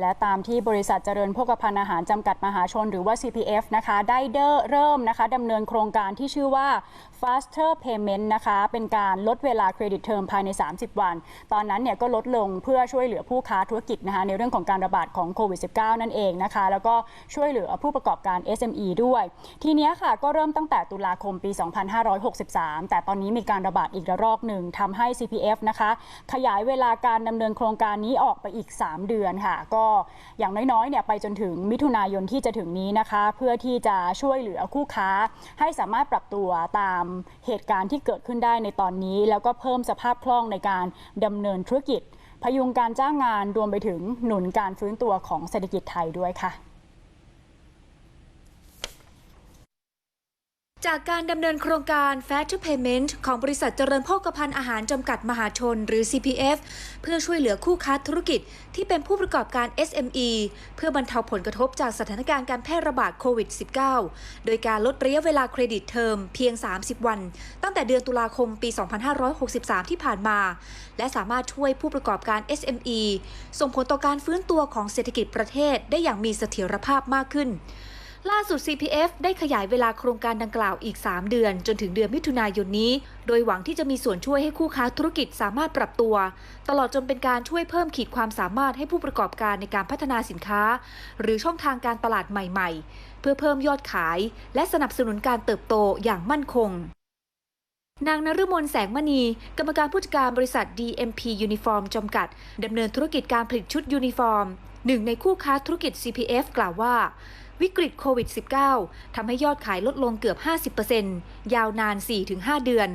และตามที่บริษัทเจริญโภคภัณฑ์อาหารจำกัดมหาชนหรือว่า CPF นะคะ ได้เด้อเริ่มนะคะดำเนินโครงการที่ชื่อว่า faster payment นะคะ เป็นการลดเวลาเครดิตเทอมภายใน 30 วัน ตอนนั้นเนี่ยก็ลดลงเพื่อช่วยเหลือผู้ค้าธุรกิจนะคะในเรื่องของการระบาดของโควิด -19 นั่นเองนะคะ แล้วก็ช่วยเหลือผู้ประกอบการ SME ด้วย ทีนี้ค่ะก็เริ่มตั้งแต่ตุลาคมปี 2563 แต่ตอนนี้มีการระบาดอีกระลอกหนึ่งทำให้ CPF นะคะ ขยายเวลาการดำเนินโครงการนี้ออกไปอีก 3 เดือนค่ะ ก็อย่างน้อยๆเนี่ยไปจนถึงมิถุนายนที่จะถึงนี้นะคะ เพื่อที่จะช่วยเหลือคู่ค้า ให้สามารถปรับตัวตามเหตุการณ์ที่เกิดขึ้นได้ในตอนนี้ แล้วก็เพิ่มสภาพคล่องในการดำเนินธุรกิจ พยุงการจ้างงานรวมไปถึงหนุนการฟื้นตัวของเศรษฐกิจไทยด้วยค่ะ จากการดำเนินโครงการ Fast to Payment ของบริษัทเจริญโภคภัณฑ์อาหารจำกัดมหาชน หรือ CPF เพื่อช่วยเหลือคู่ค้าธุรกิจที่เป็นผู้ประกอบการ SME เพื่อบรรเทาผลกระทบจากสถานการณ์การแพร่ระบาดโควิด -19 โดยการลดระยะเวลาเครดิตเทอมเพียง 30 วัน ตั้งแต่เดือนตุลาคมปี 2563 ที่ผ่านมา และสามารถช่วยผู้ประกอบการ SME ส่งผลต่อการฟื้นตัวของเศรษฐกิจประเทศได้อย่างมีเสถียรภาพมากขึ้น ล่าสุด CPF ได้ขยายเวลาโครงการดังกล่าวอีก 3 เดือน จนถึงเดือนมิถุนายนนี้ โดยหวังที่จะมีส่วนช่วยให้คู่ค้าธุรกิจสามารถปรับตัว ตลอดจนเป็นการช่วยเพิ่มขีดความสามารถให้ผู้ประกอบการในการพัฒนาสินค้า หรือช่องทางการตลาดใหม่ ๆ เพื่อเพิ่มยอดขาย และสนับสนุนการเติบโตอย่างมั่นคงนางนฤมลแสงมณี กรรมการผู้จัดการบริษัท DMP Uniform จำกัด ดำเนินธุรกิจการผลิตชุดยูนิฟอร์มหนึ่งในคู่ค้าธุรกิจ CPF กล่าวว่า วิกฤตโควิด -19 ทำให้ยอดขายลดลงเกือบ 50%ยาวนาน 4-5 เดือน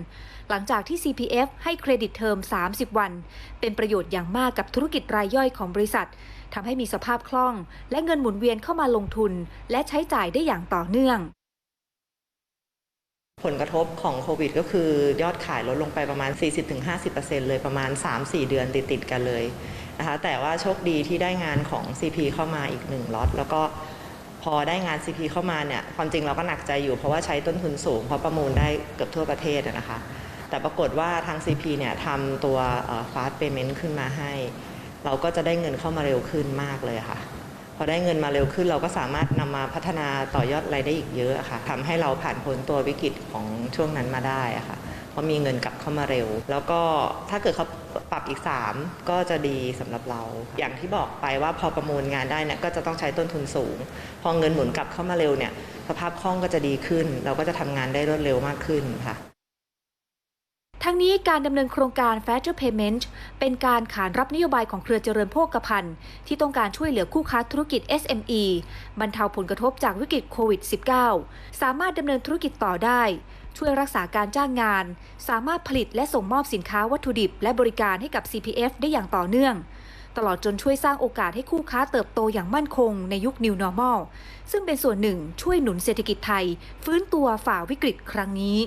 หลังจากที่ CPF ให้เครดิตเทอม 30 วัน เป็นประโยชน์อย่างมากกับธุรกิจรายย่อยของบริษัททำให้มีสภาพคล่อง และเงินหมุนเวียนเข้ามาลงทุน และใช้จ่ายได้อย่างต่อเนื่องผลกระทบของโควิดก็คือยอดขายลดลงไปประมาณ 40-50%เลยประมาณ 3-4 เดือนติดๆกันเลยนะคะแต่ว่าโชคดีที่ได้งานของ CP เข้ามาอีกหนึ่งล็อตแล้วก็ พอได้งาน CP เข้ามาเนี่ยความจริงเราก็หนักใจอยู่เพราะว่าใช้ต้นทุนสูง เพราะประมูลได้เกือบทั่วประเทศนะคะ แต่ปรากฏว่าทาง CP เนี่ยทำตัว fast payment ขึ้นมาให้ เราก็จะได้เงินเข้ามาเร็วขึ้นมากเลยค่ะ พอได้เงินมาเร็วขึ้นเราก็สามารถนำมาพัฒนาต่อยอดรายได้อีกเยอะค่ะทำให้เราผ่านพ้นตัววิกฤตของช่วงนั้นมาได้ค่ะ เพราะมีเงินกลับเข้ามาเร็ว แล้วก็ถ้าเกิดเขาปรับอีก 3 ก็จะดีสำหรับเรา อย่างที่บอกไปว่าพอประมูลงานได้เนี่ยก็จะต้องใช้ต้นทุนสูง พอเงินหมุนกลับเข้ามาเร็วเนี่ยสภาพคล่องก็จะดีขึ้น เราก็จะทำงานได้รวดเร็วมากขึ้นค่ะ ทั้งนี้การดำเนินโครงการ Faster Payment เป็นการขานรับนโยบายของเครือเจริญโภคภัณฑ์ ที่ต้องการช่วยเหลือคู่ค้าธุรกิจ SME บรรเทาผลกระทบจากวิกฤตโควิด -19 สามารถดำเนินธุรกิจต่อได้ ช่วยรักษาการจ้างงาน สามารถผลิตและส่งมอบสินค้าวัตถุดิบ และบริการให้กับ CPF ได้อย่างต่อเนื่อง ตลอดจนช่วยสร้างโอกาสให้คู่ค้าเติบโตอย่างมั่นคงในยุค New Normal ซึ่งเป็นส่วนหนึ่งช่วยหนุนเศรษฐกิจไทย ฟื้นตัวฝ่าวิกฤตครั้งนี้